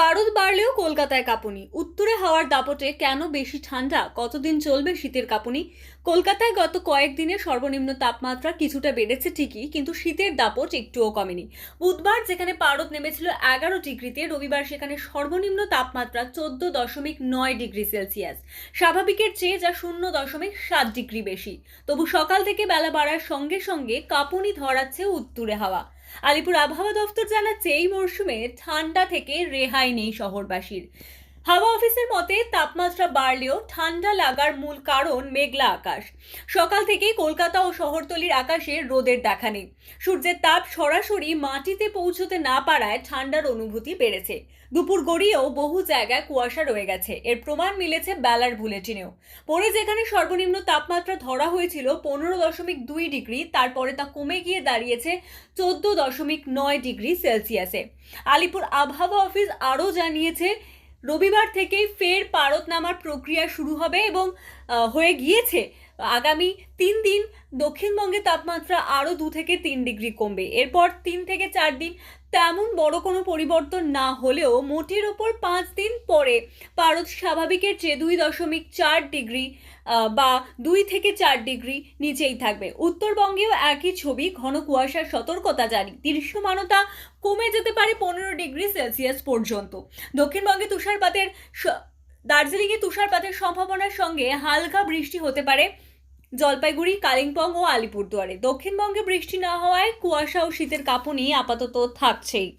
পারদ বাড়লেও কলকাতায় কাঁপুনি। উত্তরে হাওয়ার দাপটে কেন বেশি ঠান্ডা? কতদিন চলবে শীতের কাঁপুনি? কলকাতায় গত কয়েকদিনে সর্বনিম্ন তাপমাত্রা কিছুটা বেড়েছে ঠিকই, কিন্তু শীতের দাপট একটুও কমেনি। বুধবার যেখানে পারদ নেমেছিল এগারো ডিগ্রিতে, রবিবার সেখানে সর্বনিম্ন তাপমাত্রা চোদ্দ দশমিক নয় ডিগ্রি সেলসিয়াস। স্বাভাবিকের চেয়ে যা শূন্য দশমিক সাত ডিগ্রি বেশি। তবু সকাল থেকে বেলা বাড়ার সঙ্গে সঙ্গে কাঁপুনি ধরাচ্ছে উত্তুরে হাওয়া। আলিপুর আবহাওয়া দফতর জানাচ্ছে এই মরশুমে ঠান্ডা থেকে রেহাই নেই শহরবাসীর। হাওয়া অফিসের মতে তাপমাত্রা বাড়লেও ঠান্ডা লাগার মূল কারণ মেঘলা আকাশ। সকাল থেকেই কলকাতা ও শহরতলির আকাশে রোদের দেখা নেই। সূর্যের তাপ সরাসরি মাটিতে পৌঁছতে না পারায় ঠান্ডার অনুভূতি বেড়েছে। দুপুর গড়িয়েও বহু জায়গায় কুয়াশা রয়ে গেছে। এর প্রমাণ মিলেছে বেলার বুলেটিনেও। পরে যেখানে সর্বনিম্ন তাপমাত্রা ধরা হয়েছিল পনেরো দশমিক দুই ডিগ্রি, তারপরে তা কমে গিয়ে দাঁড়িয়েছে চোদ্দ দশমিক নয় ডিগ্রি সেলসিয়াসে। আলিপুর আবহাওয়া অফিস আরও জানিয়েছে রবিবার থেকেই ফের পারত নামার প্রক্রিয়া শুরু হবে এবং হয়ে গিয়েছে আগামী তিন দিন দক্ষিণবঙ্গে তাপমাত্রা আরও দু থেকে তিন ডিগ্রি কমবে। এরপর তিন থেকে চার দিন তেমন বড় কোনো পরিবর্তন না হলেও মোটের ওপর পাঁচ দিন পরে পারদ স্বাভাবিকের চেয়ে দুই দশমিক চার ডিগ্রি বা দুই থেকে চার ডিগ্রি নিচেই থাকবে। উত্তরবঙ্গেও একই ছবি, ঘন কুয়াশার সতর্কতা জারি। দৃশ্যমানতা কমে যেতে পারে পনেরো ডিগ্রি সেলসিয়াস পর্যন্ত। দক্ষিণবঙ্গে তুষারপাতের দার্জিলিংয়ে তুষারপাতের সম্ভাবনার সঙ্গে হালকা বৃষ্টি হতে পারে। জলপাইগুড়ি কালিম্পং ও আলিপুরদুয়ারে। দক্ষিণবঙ্গে বৃষ্টি না হওয়ায় কুয়াশা ও শীতের কাঁপুনি আপাতত থাকছেই।